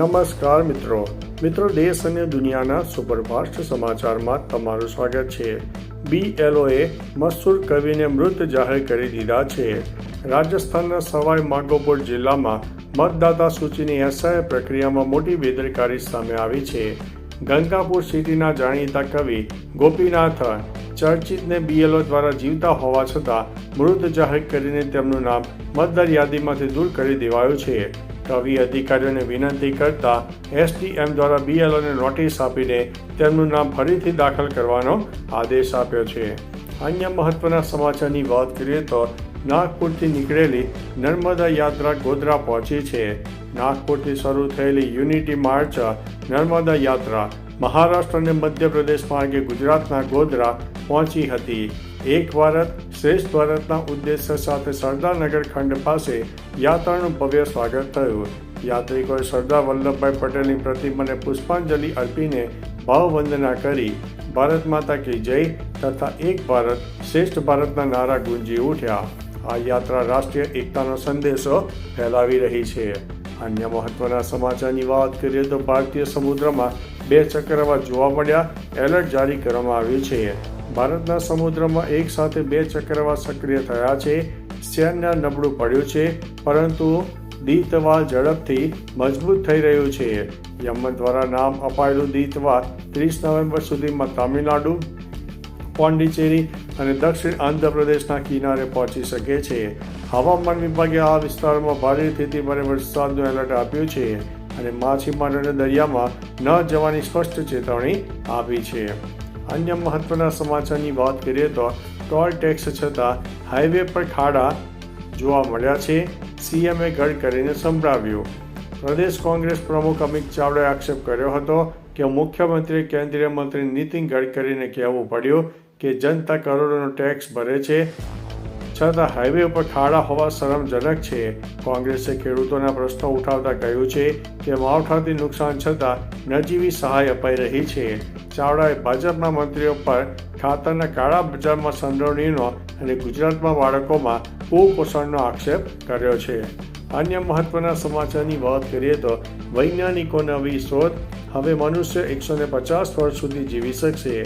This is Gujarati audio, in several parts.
નમસ્કાર મિત્રો. મિત્રો, દેશ અને દુનિયાના સુપરફાસ્ટ સમાચારમાં તમારું સ્વાગત છે. બીએલઓએ મસૂર કવિને મૃત જાહેર કરી દીધા છે. રાજસ્થાનના સવાઈ માધોપુર જિલ્લામાં મતદાતા સૂચિની એસઆઈ પ્રક્રિયામાં મોટી બેદરકારી સામે આવી છે. ગંગાપુર સિટીના જાણીતા કવિ ગોપીનાથ ચર્ચિતને બીએલઓ દ્વારા જીવતા હોવા છતાં મૃત જાહેર કરીને તેમનું નામ મતદાર યાદીમાંથી દૂર કરી દેવાયું છે. કવિ અધિકારીઓને વિનંતી કરતા એસડીએમ દ્વારા બીએલઓને નોટિસ આપીને તેમનું નામ ફરીથી દાખલ કરવાનો આદેશ આપ્યો છે. અન્ય મહત્વના સમાચારની વાત કરીએ તો નાગપુરથી નીકળેલી નર્મદા યાત્રા ગોધરા પહોંચી છે. નાગપુરથી શરૂ થયેલી યુનિટી માર્ચ નર્મદા યાત્રા મહારાષ્ટ્ર અને મધ્યપ્રદેશ માર્ગે ગુજરાતના ગોધરા પહોંચી હતી. એક ભારત, શ્રેષ્ઠ ભારતના ઉદ્દેશ્ય સાથે સરદારનગર ખંડ પાસે યાત્રાનું ભવ્ય સ્વાગત થયું. યાત્રિકોએ સરદાર વલ્લભભાઈ પટેલની પ્રતિમાને પુષ્પાંજલિ અર્પીને ભાવવંદના કરી, ભારત માતા કી જય તથા એક ભારત, શ્રેષ્ઠ ભારતના નારા ગુંજી ઉઠ્યા. આ યાત્રા રાષ્ટ્રીય એકતાનો સંદેશો ફેલાવી રહી છે. અન્ય મહત્વના સમાચારની વાત કરીએ તો ભારતીય સમુદ્રમાં બે ચક્રવાત જોવા મળ્યા, એલર્ટ જારી કરવામાં આવ્યું છે. ભારતના સમુદ્રમાં એક સાથે બે ચક્રવાત સક્રિય થયા છે. સૈન્ય નબળું પડ્યું છે, પરંતુ દીતવા ઝડપથી મજબૂત થઈ રહ્યું છે. યમન દ્વારા નામ અપાયેલું દીતવા ત્રીસ નવેમ્બર સુધીમાં તામિલનાડુ, પોંડિચેરી અને દક્ષિણ આંધ્રપ્રદેશના કિનારે પહોંચી શકે છે. હવામાન વિભાગે આ વિસ્તારોમાં સ્થિતિ ભારે વરસાદનું એલર્ટ આપ્યું છે અને માછીમારોને દરિયામાં ન જવાની સ્પષ્ટ ચેતવણી આપી છે. અન્ય મહત્વના સમાચારની વાત કરીએ તો ટોલ ટેક્સ છતાં હાઈવે પર ખાડા જોવા મળ્યા છે. સીએમએ ગડકરીને સંભળાવ્યું. પ્રદેશ કોંગ્રેસ પ્રમુખ અમિત ચાવડાએ આક્ષેપ કર્યો હતો કે મુખ્યમંત્રી, કેન્દ્રીય મંત્રી નીતિન ગડકરીને કહેવું પડ્યું કે જનતા કરોડોનો ટેક્સ ભરે છે. છતાં હાઈવે ઉપર ખાડા હોવા શરમજનક છે. કોંગ્રેસે ખેડૂતોના પ્રશ્નો ઉઠાવતા કહ્યું છે કે માવઠાથી નુકસાન છતાં નજીવી સહાય અપાઈ રહી છે. ચાવડાએ ભાજપના મંત્રીઓ પર ખાતરના કાળા બજારમાં સંડોવણીનો અને ગુજરાતમાં બાળકોમાં કુપોષણનો આક્ષેપ કર્યો છે. અન્ય મહત્વના સમાચારની વાત કરીએ તો વૈજ્ઞાનિકો નવી શોધ હવે મનુષ્ય એકસો ને પચાસ વર્ષ સુધી જીવી શકશે.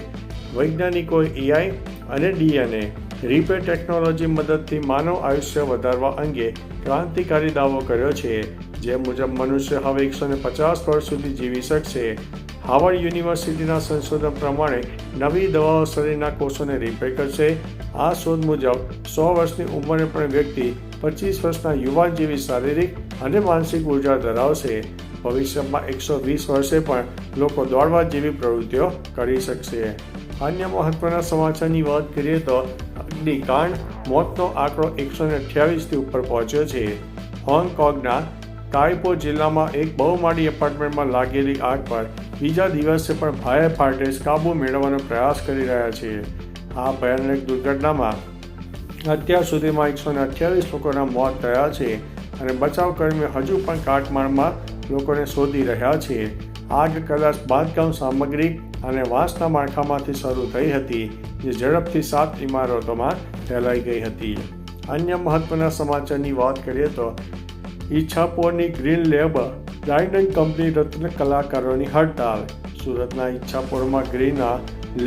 વૈજ્ઞાનિકોએ એઆઈ અને ડીએનએ રિપેર ટેકનોલોજી મદદથી માનવ આયુષ્ય વધારવા અંગે ક્રાંતિકારી દાવો કર્યો છે. જે મુજબ મનુષ્ય હવે એકસો ને પચાસ વર્ષ સુધી જીવી શકશે. હાવર્ડ યુનિવર્સિટીના સંશોધન પ્રમાણે નવી દવાઓ શરીરના કોષોને રિપેર કરશે. આ શોધ મુજબ સો વર્ષની ઉંમરે પણ વ્યક્તિ પચીસ વર્ષના યુવાન જેવી શારીરિક અને માનસિક ઊર્જા ધરાવશે. ભવિષ્યમાં એકસો વીસ વર્ષે પણ લોકો દોડવા જેવી પ્રવૃત્તિઓ કરી શકશે. અન્ય મહત્વના સમાચારની વાત કરીએ તો અગ્નિકાંડ મોતનો આંકડો એકસો ને અઠ્યાવીસથી ઉપર પહોંચ્યો છે. હોંગકોંગના તાઇપો જિલ્લામાં એક બહુમાળી એપાર્ટમેન્ટમાં લાગેલી આગ પર બીજા દિવસે પણ ફાયર ફાઇટર્સ કાબુ મેળવવાનો પ્રયાસ કરી રહ્યા છે. આ ભયાનક દુર્ઘટનામાં અત્યાર સુધીમાં એકસો ને અઠ્યાવીસ લોકોના મોત થયા છે અને બચાવકર્મીઓ હજુ પણ કાટમાળમાં લોકોને શોધી રહ્યા છે. આગ કદાચ બાંધકામ સામગ્રી અને વાંસના માળખામાંથી શરૂ થઈ હતી, જે ઝડપથી સાત ઇમારતોમાં ફેલાઈ ગઈ હતી. અન્ય મહત્વના સમાચારની વાત કરીએ તો ઈચ્છાપોરની ગ્રીન લેબ ડાયમંડ કંપની રત્ન કલાકારોની હડતાલ. સુરતના ઈચ્છાપોરમાં ગ્રીના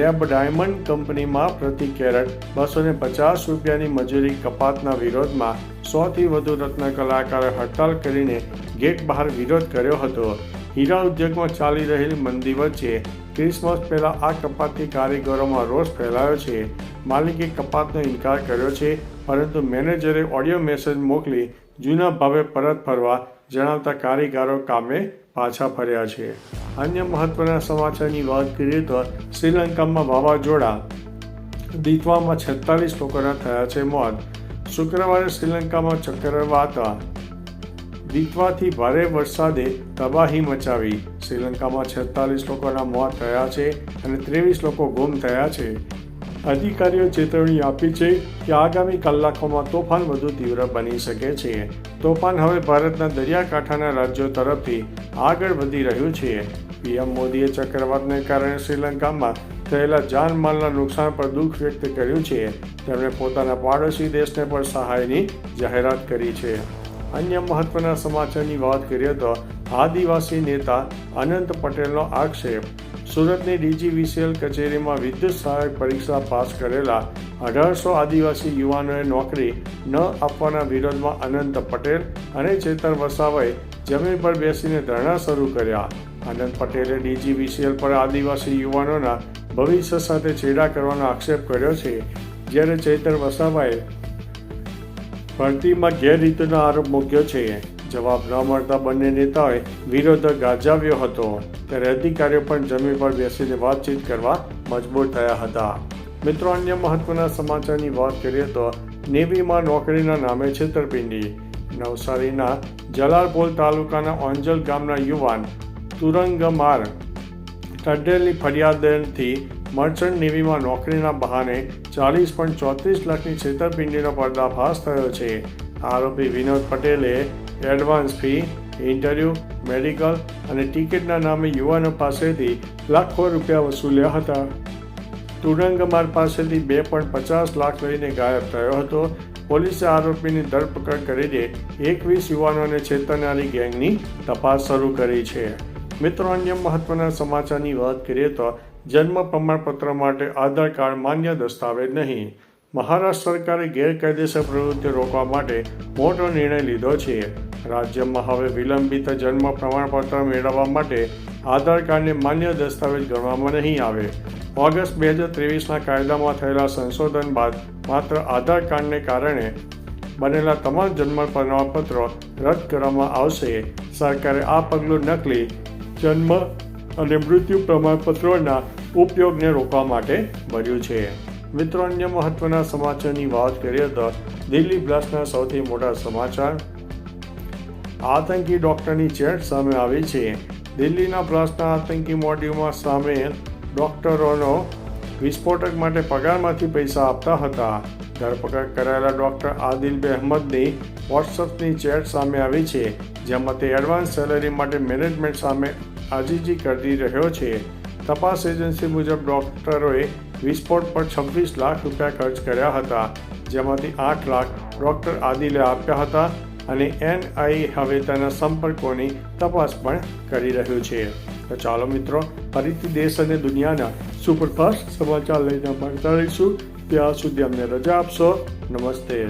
લેબ ડાયમંડ કંપનીમાં પ્રતિ કેરેટ બસો ને પચાસ રૂપિયાની મજૂરી કપાતના વિરોધમાં સોથી વધુ રત્ન કલાકારોએ હડતાલ કરીને ગેટ બહાર વિરોધ કર્યો હતો. હીરા ઉદ્યોગમાં ચાલી રહેલી મંદી વચ્ચે ક્રિસમસ પહેલા આ કપાતથી કારીગરોમાં રોષ ફેલાયો છે. માલિકે કપાતનો ઇનકાર કર્યો છે, પરંતુ મેનેજરે ઓડિયો મેસેજ મોકલી જૂના ભાવે પરત ફરવા જણાવતા કારીગરો કામે પાછા ફર્યા છે. અન્ય મહત્વના સમાચારની વાત કરીએ તો શ્રીલંકામાં વાવાઝોડા દીતવામાં છેતાલીસ લોકોના થયા છે મોત. શુક્રવારે શ્રીલંકામાં ચક્રવાત દીતવાથી ભારે વરસાદે તબાહી મચાવી. શ્રીલંકામાં છેતાલીસ લોકોના મોત થયા છે અને ત્રેવીસ લોકો ગુમ થયા છે. અધિકારીઓ ચેતવણી આપી છે કે આગામી કલાકોમાં તોફાન વધુ તીવ્ર બની શકે છે. તોફાન હવે ભારતના દરિયાકાંઠાના રાજ્યો તરફથી આગળ વધી રહ્યું છે. પીએમ મોદીએ ચક્રવાતને કારણે શ્રીલંકામાં થયેલા જાનમાલના નુકસાન પર દુઃખ વ્યક્ત કર્યું છે. તેમણે પોતાના પાડોશી દેશને પણ સહાયની જાહેરાત કરી છે. અન્ય મહત્વના સમાચારની વાત કરીએ તો આદિવાસી નેતા અનંત પટેલનો આક્ષેપ. સુરતની ડીજીવીસીએલ કચેરીમાં વિદ્યુત સહાયક પરીક્ષા પાસ કરેલા અઢારસો આદિવાસી યુવાનોએ નોકરી ન આપવાના વિરોધમાં અનંત પટેલ અને ચેતર વસાવાએ જમીન પર બેસીને ધરણા શરૂ કર્યા. આનંદ પટેલે ડીજીવીસીએલ પર આદિવાસી યુવાનોના ભવિષ્ય સાથે છેડા કરવાનો આક્ષેપ કર્યો છે. જ્યારે ચૈતર વસાવાએ ભરતીમાં ગેરરીતિનો આરોપ મૂક્યો છે. જવાબ ન મળતા બંને નેતાઓએ વિરોધ ગાજાવ્યો હતો. ત્યારે અધિકારીઓ પણ જમીન પર બેસીને વાતચીત કરવા મજબૂર થયા હતા. મિત્રો, અન્ય મહત્વના સમાચારની વાત કરીએ તો નેવીમાં નોકરીના નામે છેતરપિંડી. નવસારીના જલાલપોલ તાલુકાના ઓંજલ ગામના યુવાન તુરંગમાર ટડેલની ફરિયાદથી મર્ચન્ટ નેવીમાં નોકરીના બહાને ચાલીસ પોઈન્ટ ચોત્રીસ લાખની છેતરપિંડીનો પર્દાફાશ થયો છે. આરોપી વિનોદ પટેલે એડવાન્સ ફી, ઇન્ટરવ્યૂ, મેડિકલ અને ટિકિટના નામે યુવાનો પાસેથી લાખો રૂપિયા વસૂલ્યા હતા. તુરંગમાર પાસેથી બે પોઈન્ટ પચાસ લાખ લઈને ગાયબ થયો હતો. પોલીસે આરોપીની ધરપકડ કરીને એકવીસ યુવાનોને છેતરનારી ગેંગની તપાસ શરૂ કરી છે. મિત્રો, અન્ય મહત્વના સમાચારની વાત કરીએ તો જન્મ પ્રમાણપત્ર માટે આધાર કાર્ડ માન્ય દસ્તાવેજ નહીં. મહારાષ્ટ્ર સરકારે ગેરકાયદેસર પ્રવૃત્તિ રોકવા માટે મોટો નિર્ણય લીધો છે. રાજ્યમાં હવે વિલંબિત જન્મ પ્રમાણપત્ર મેળવવા માટે આધાર કાર્ડને માન્ય દસ્તાવેજ ગણવામાં નહીં આવે. ઓગસ્ટ બે હજાર ત્રેવીસના કાયદામાં થયેલા સંશોધન બાદ માત્ર આધાર કાર્ડને કારણે બનેલા તમામ જન્મ પ્રમાણપત્રો રદ કરવામાં આવશે. સરકારે આ પગલું નકલી જન્મ અને મૃત્યુ પ્રમાણપત્રોના ઉપયોગને રોકવા માટે ભર્યું છે. મિત્રો, અન્ય મહત્વના સમાચારની વાત કરીએ તો દિલ્હી બ્લાસ્ટના સૌથી મોટા સમાચાર. આતંકી ડોક્ટરની ચેટ સામે આવી છે. દિલ્હીના બ્લાસ્ટના આતંકી મોડ્યુલમાં સામે ડોક્ટરોનો વિસ્ફોટક માટે પગારમાંથી પૈસા આપતા હતા. ધરપકડ કરાયેલા ડોક્ટર આદિલ અહેમદની વોટ્સઅપની ચેટ સામે આવી છે, જેમાં તે એડવાન્સ સેલરી માટે મેનેજમેન્ટ સામે આજીજી કરી રહ્યો છે. તપાસ એજન્સી મુજબ ડોક્ટરોએ વિસ્ફોટ પર છવ્વીસ લાખ રૂપિયા ખર્ચ કર્યા હતા, જેમાંથી આઠ લાખ ડોક્ટર આદિલે આપ્યા હતા અને એનઆઈ હવે તેના સંપર્કોની તપાસ પણ કરી રહ્યું છે. તો ચાલો મિત્રો, ફરીથી દેશ અને દુનિયાના સુપરફાસ્ટ સમાચાર લઈને મળતા રહીશું ત્યાં સુધી અમને રજા આપશો. નમસ્તે.